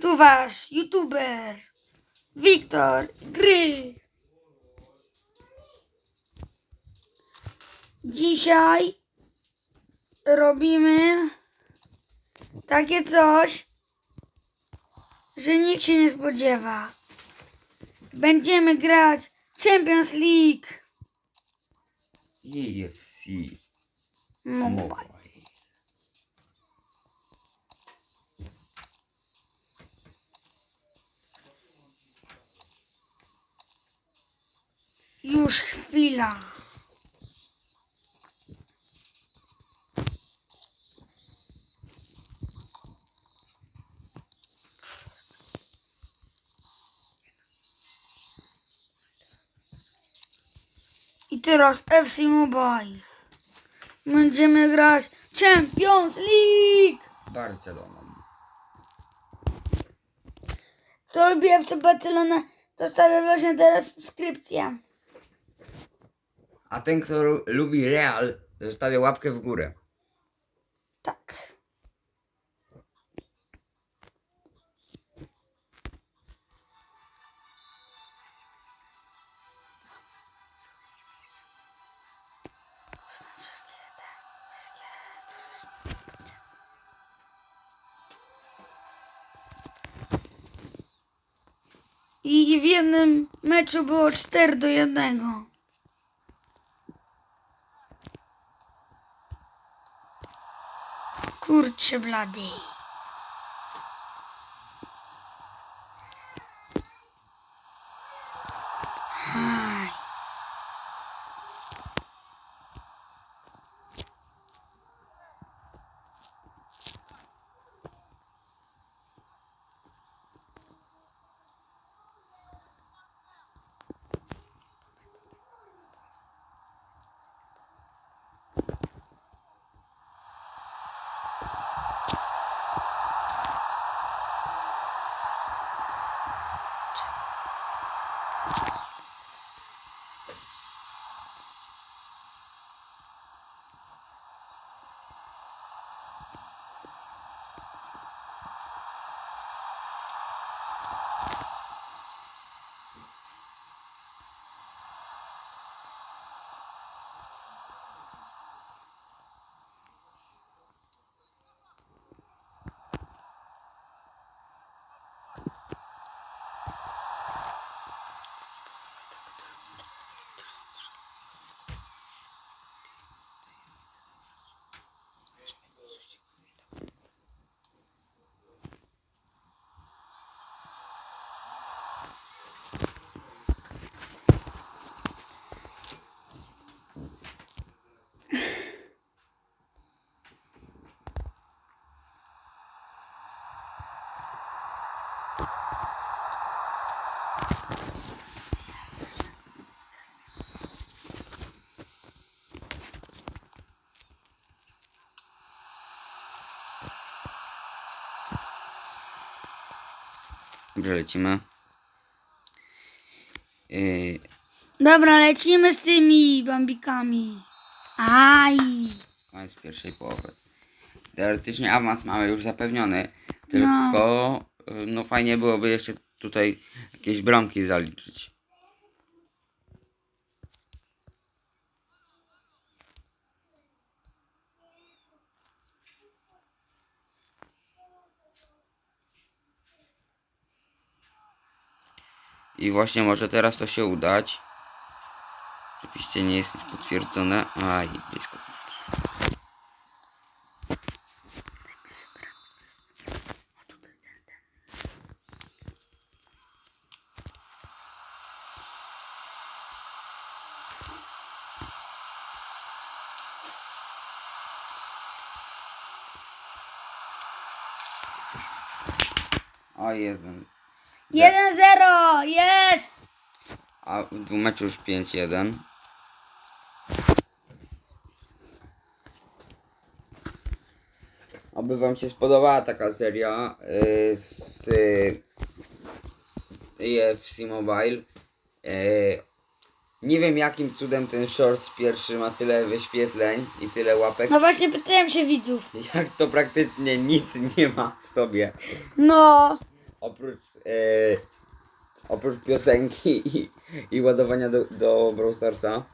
Tu wasz youtuber Wiktor Gry. Dzisiaj robimy takie coś, że nikt się nie spodziewa. Będziemy grać Champions League EFC Mobile. Już chwila. I teraz FC Mobile. Będziemy grać Champions League. Barceloną. To lubi FC Barcelona, to stawia właśnie teraz subskrypcję. A ten, kto lu- lubi Real, zostawia łapkę w górę. Tak. I w jednym meczu było 4 do 1. Kurczę blady. Dobrze, lecimy. Yy, Dobra, lecimy z tymi bambikami. Aj. koniec pierwszej połowy. Teoretycznie awans mamy już zapewniony, tylko yy, no fajnie byłoby jeszcze tutaj jakieś bramki zaliczyć. I właśnie może teraz to się udać. Oczywiście nie jest nic potwierdzone. Aj, blisko. O, jeden. 1-0, jest! A w dwumeczu już 5-1. Oby wam się spodobała taka seria y, z y, EFC Mobile. Y, nie wiem jakim cudem ten shorts pierwszy ma tyle wyświetleń i tyle łapek. No właśnie pytałem się widzów. Jak to praktycznie nic nie ma w sobie. No, oprócz, e, oprócz piosenki i, i ładowania do, do Brawl Starsa.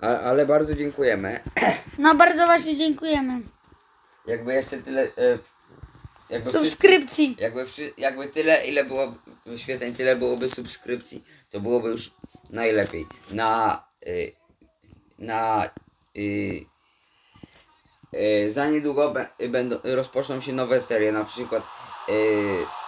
A, ale bardzo dziękujemy. No bardzo właśnie dziękujemy. Jakby jeszcze tyle. E, jakby, wszy, Subskrypcji. jakby, wszy, jakby tyle, ile było wyświetleń, tyle byłoby subskrypcji, to byłoby już najlepiej. Na. Y, na. Y, y, za niedługo będą, rozpoczną się nowe serie, na przykład. Y,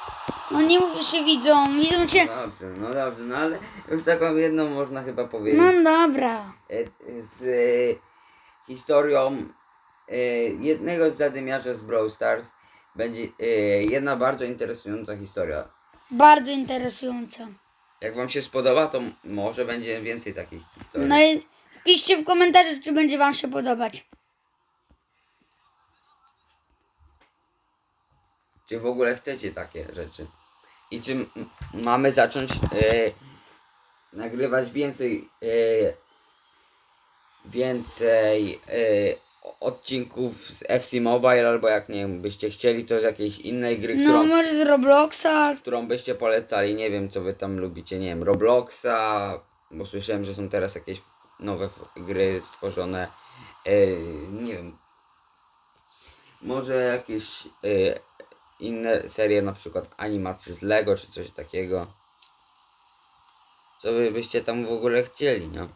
No nie mów się widzą. Widzą cię. Dobrze, no dobrze, no ale już taką jedną można chyba powiedzieć. No dobra. E, Z e, historią e, jednego z zadymiarzy z Brawl Stars będzie e, jedna bardzo interesująca historia. Bardzo interesująca. Jak wam się spodoba, to może będzie więcej takich historii. No i piszcie w komentarzu, czy będzie wam się podobać. Czy w ogóle chcecie takie rzeczy? I czy mamy zacząć e, nagrywać więcej e, więcej e, odcinków z FC Mobile albo jak nie wiem, byście chcieli to z jakiejś innej gry, No którą, może z Robloxa. którą byście polecali, nie wiem co wy tam lubicie, nie wiem, Robloxa, bo słyszałem, że są teraz jakieś nowe gry stworzone, nie wiem, może jakieś inne serie, na przykład animacje z Lego czy coś takiego. Co wy byście tam w ogóle chcieli, no?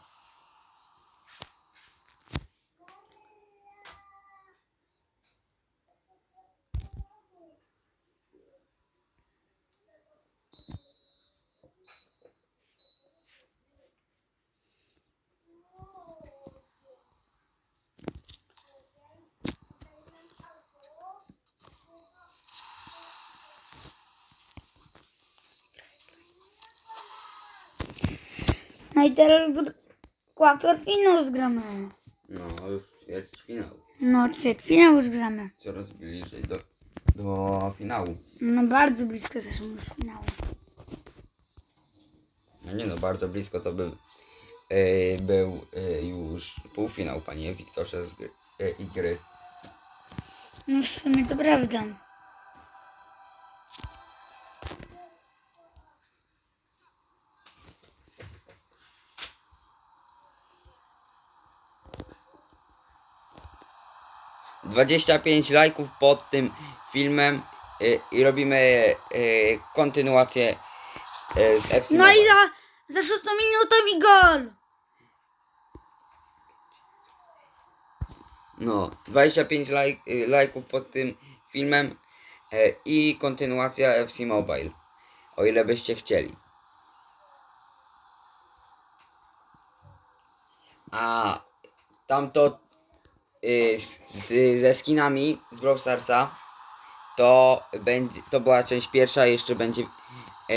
No i teraz gr- kwartfinał zgramy. No, już ćwierćfinał. No ćwierćfinał już gramy. Coraz bliżej do, do finału. No bardzo blisko jesteśmy już finału. No nie no, bardzo blisko to był, e, był e, już półfinał, panie Wiktorze z gry, e, i gry. No w sumie to prawda. Dwadzieścia pięć lajków pod tym filmem e, i robimy e, kontynuację e, z FC No i za, za szóstą minutą i gol. No, 25 laj, y, lajków pod tym filmem i kontynuacja FC Mobile. O ile byście chcieli. A tamto z, z, ze skinami z Brawl Starsa to będzie to była część pierwsza, jeszcze będzie e,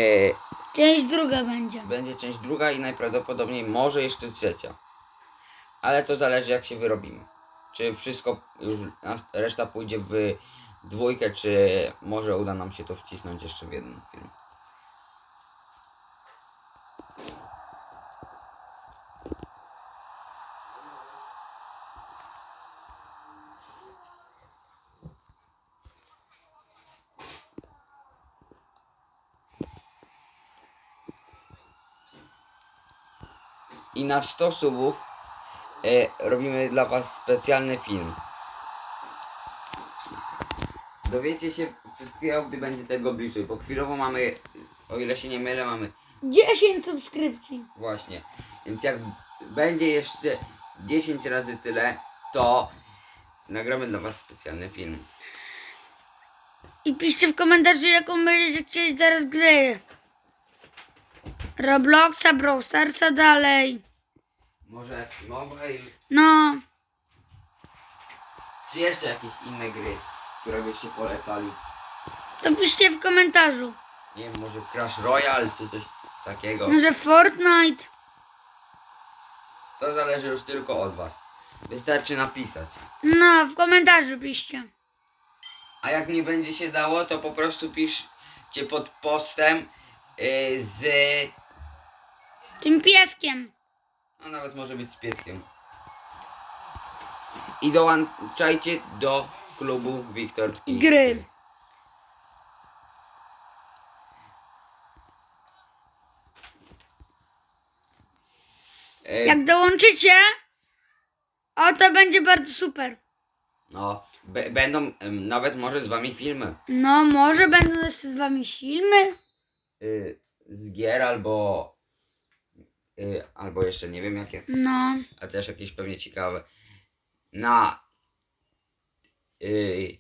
Część druga będzie. będzie część druga i najprawdopodobniej może jeszcze trzecia. Ale to zależy jak się wyrobimy. Czy wszystko już reszta pójdzie w dwójkę, czy może uda nam się to wcisnąć jeszcze w jeden film. I na 100 subów e, robimy dla Was specjalny film. Dowiecie się wszystkiego, gdy będzie tego bliżej, bo chwilowo mamy, o ile się nie mylę, mamy 10 subskrypcji. właśnie. Więc jak będzie jeszcze 10 razy tyle, to nagramy dla Was specjalny film. I piszcie w komentarzu, jaką będziecie teraz grę. Robloxa, Brawl Starsa dalej. Może mobile, No, czy jeszcze jakieś inne gry, które byście polecali. to piszcie w komentarzu. Nie wiem, może Crash Royale, czy coś takiego. Może Fortnite. To zależy już tylko od Was. Wystarczy napisać. No, w komentarzu piszcie. A jak nie będzie się dało, to po prostu piszcie pod postem yy, z... Tym pieskiem. A nawet może być z pieskiem. I dołączajcie do klubu Wiktor i Gry. E, Jak dołączycie, o to będzie bardzo super. No, będą nawet może z wami filmy. No, może będą jeszcze z wami filmy. Y, z gier albo Y, albo jeszcze nie wiem jakie. No, A też jakieś pewnie ciekawe. Na. Y,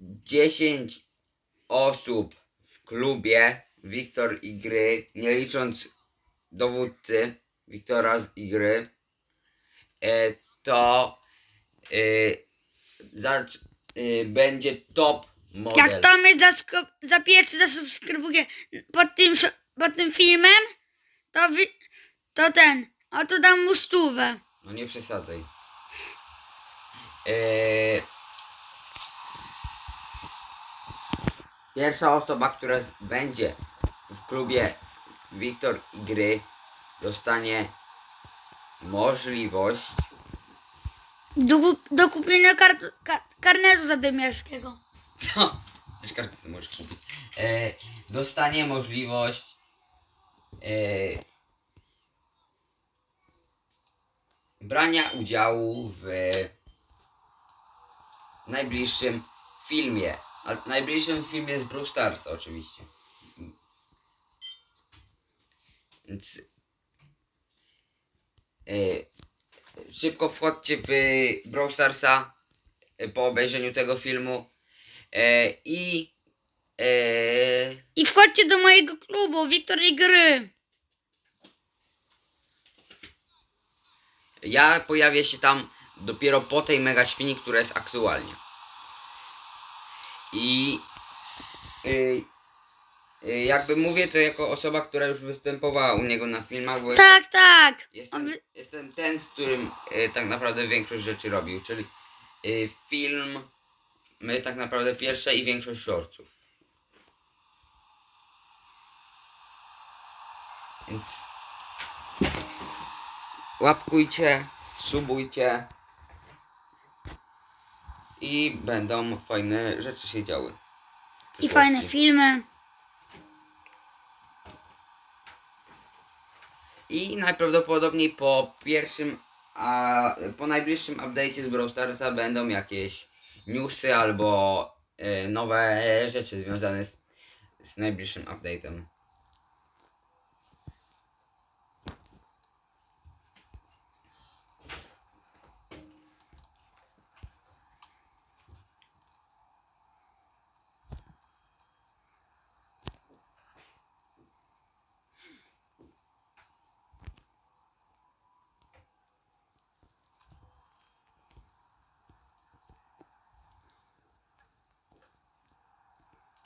10 osób w klubie Wiktor i gry, nie licząc dowódcy Wiktora z igry, e, to y, zacz, y, będzie top model. jak to mnie zasko- za pierwszy zasubskrybuje pod tym, pod tym filmem, to, wi- to ten, o to dam mu stówę. No nie przesadzaj. Eee, pierwsza osoba, która z, będzie w klubie Wiktor i gry dostanie możliwość Do, kup- do kupienia kar- ka- karnetu zadymiarskiego. co? Też każdy sobie może kupić. Eee, dostanie możliwość eee, brania udziału w najbliższym filmie. A najbliższym filmie z Brawl Starsa oczywiście. Więc eee, szybko wchodźcie w Brawl Starsa e, po obejrzeniu tego filmu. E, I e, I wchodźcie do mojego klubu, Wiktor i gry. ja pojawię się tam dopiero po tej mega świni, która jest aktualnie. I y, y, jakby mówię to jako osoba, która już występowała u niego na filmach, bo Tak, tak. jestem, Oby- jestem ten, z którym y, tak naprawdę większość rzeczy robił, czyli y, film, my tak naprawdę pierwsze i większość shortców. Więc łapkujcie, subujcie i będą fajne rzeczy się działy. I fajne filmy. I najprawdopodobniej po pierwszym, a po najbliższym update'cie z Brawl Starsa będą jakieś newsy albo e, nowe rzeczy związane z, z najbliższym update'em.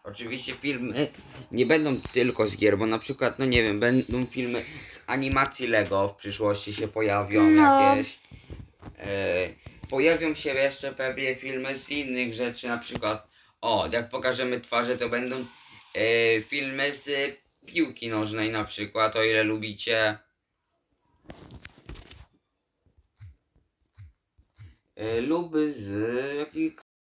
Oczywiście filmy nie będą tylko z gier, bo na przykład, no nie wiem, będą filmy z animacji Lego w przyszłości się pojawią No. jakieś. E, pojawią się jeszcze pewnie filmy z innych rzeczy, na przykład, o, jak pokażemy twarze, to będą e, filmy z piłki nożnej na przykład, o ile lubicie. E, lub z jakich,